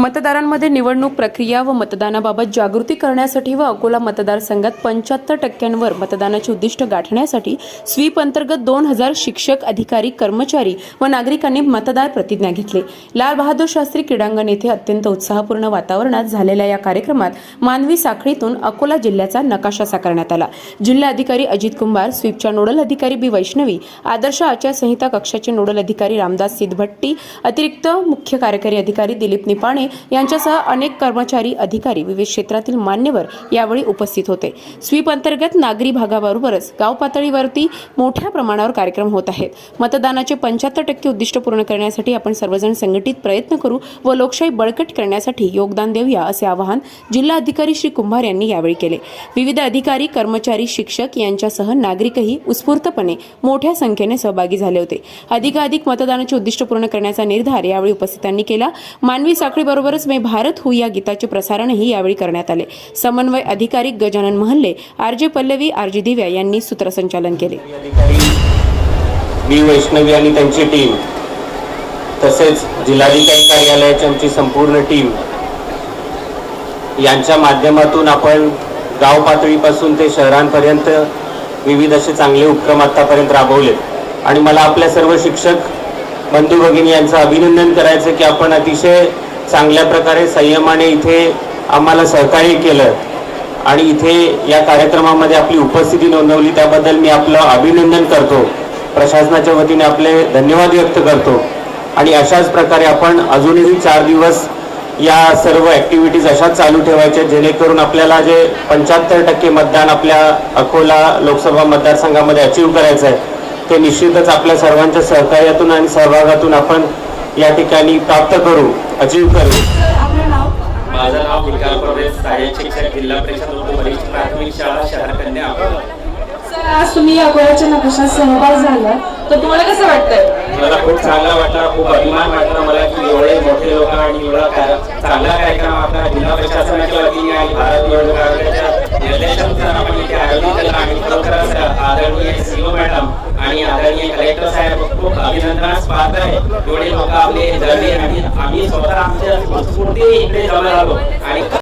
मतदारांमध्ये निवडणूक प्रक्रिया व मतदानाबाबत जागृती करण्यासाठी व अकोला मतदारसंघात पंच्याहत्तर टक्क्यांवर मतदानाचे उद्दिष्ट गाठण्यासाठी स्वीप अंतर्गत दोन हजार शिक्षक अधिकारी कर्मचारी व नागरिकांनी मतदार प्रतिज्ञा घेतली. लाल बहादूर शास्त्री क्रीडांगण येथे अत्यंत उत्साहपूर्ण वातावरणात झालेल्या या कार्यक्रमात मानवी साखळीतून अकोला जिल्ह्याचा नकाशा साकारण्यात आला. जिल्हाधिकारी अजित कुंभार स्वीपच्या नोडल अधिकारी बी वैष्णवी आदर्श आचारसंहिता कक्षाचे नोडल अधिकारी रामदास सिद्धभट्टी अतिरिक्त मुख्य कार्यकारी अधिकारी दिलीप निपाणे यांच्यासह अनेक कर्मचारी अधिकारी विविध क्षेत्रातील मान्यवर यावेळी उपस्थित होते. स्वीप अंतर्गत नागरी भागाबरोबरच गाव पातळीवरती मोठ्या प्रमाणावर कार्यक्रम होत आहेत. मतदानाचे पंच्याहत्तर टक्के उद्दिष्ट पूर्ण करण्यासाठी आपण सर्वजण संघटित प्रयत्न करू व लोकशाही बळकट करण्यासाठी योगदान देऊया असे आवाहन जिल्हा अधिकारी श्री कुंभार यांनी यावेळी केले. विविध अधिकारी कर्मचारी शिक्षक यांच्यासह नागरिकही उत्स्फूर्तपणे मोठ्या संख्येने सहभागी झाले होते. अधिकाधिक मतदानाचे उद्दिष्ट पूर्ण करण्याचा निर्धार यावेळी उपस्थितांनी केला. मानवी साखळीबरोबर त्याचबरोबरच मे भारत हू या गीताचे प्रसारणही यावेळी करण्यात आले. समन्वय अधिकारी गजानन महल्ले आरजे पल्लवी आरजे दिव्या यांनी सूत्रसंचालन केले. बी वैष्णवी आणि त्यांची टीम तसेच जिल्हाधिकारी कार्यालयाची आमची संपूर्ण टीम यांच्या माध्यमातून आपण गाव पातळीपासून ते शहरांपर्यंत विविध असे चांगले उपक्रम आत्तापर्यंत राबवले. आणि मला आपल्या सर्व शिक्षक बंधू भगिनी यांचं अभिनंदन करायचं की आपण अतिशय चांगल्या प्रकारे संयमाने इथे आम्हाला सहकार्य केलं. आणि इथे या कार्यक्रमामध्ये आपली उपस्थिती नोंदवली त्याबद्दल मी आपलं अभिनंदन करतो. प्रशासनाच्या वतीने आपले धन्यवाद व्यक्त करतो. आणि अशाच प्रकारे आपण अजूनही चार दिवस या सर्व ॲक्टिव्हिटीज अशाच चालू ठेवायच्या जेणेकरून आपल्याला जे पंच्याहत्तर टक्के मतदान आपल्या अकोला लोकसभा मतदारसंघामध्ये अचीव करायचं आहे ते निश्चितच आपल्या सर्वांच्या सहकार्यातून आणि सहभागातून आपण या ठिकाणी प्राप्त करू अचीव करू. माझं नाव विकास प्रवेश सहाय्यक शिक्षक जिल्हा परिषद वरिष्ठ प्राथमिक शाळा शहर कन्या. आज तुम्ही अकोल्याच्या नकाशात सहभाग झाला तर तुम्हाला कसं वाटतंय? मला खूप चांगला वाटला खूप अभिमान वाटला मला की एवढे मोठे लोक आणि एवढा कार्य- चांगला कार्यक्रम आपला जिल्हा प्रशासनाच्या वतीने आणि भारत निवडणूक आयोगाच्या निर्देशानुसार आपण इथे आयोजित केला आणि खरोखरच आदरणीय सीओ मॅडम आणि आदरणीय कलेक्टर साहेब खूप अभिनंदनास पात्र आहे एवढे लोक आपले जळले आणि आम्ही स्वतः आमच्या स्फूर्ती इकडे जमा आलो. आणि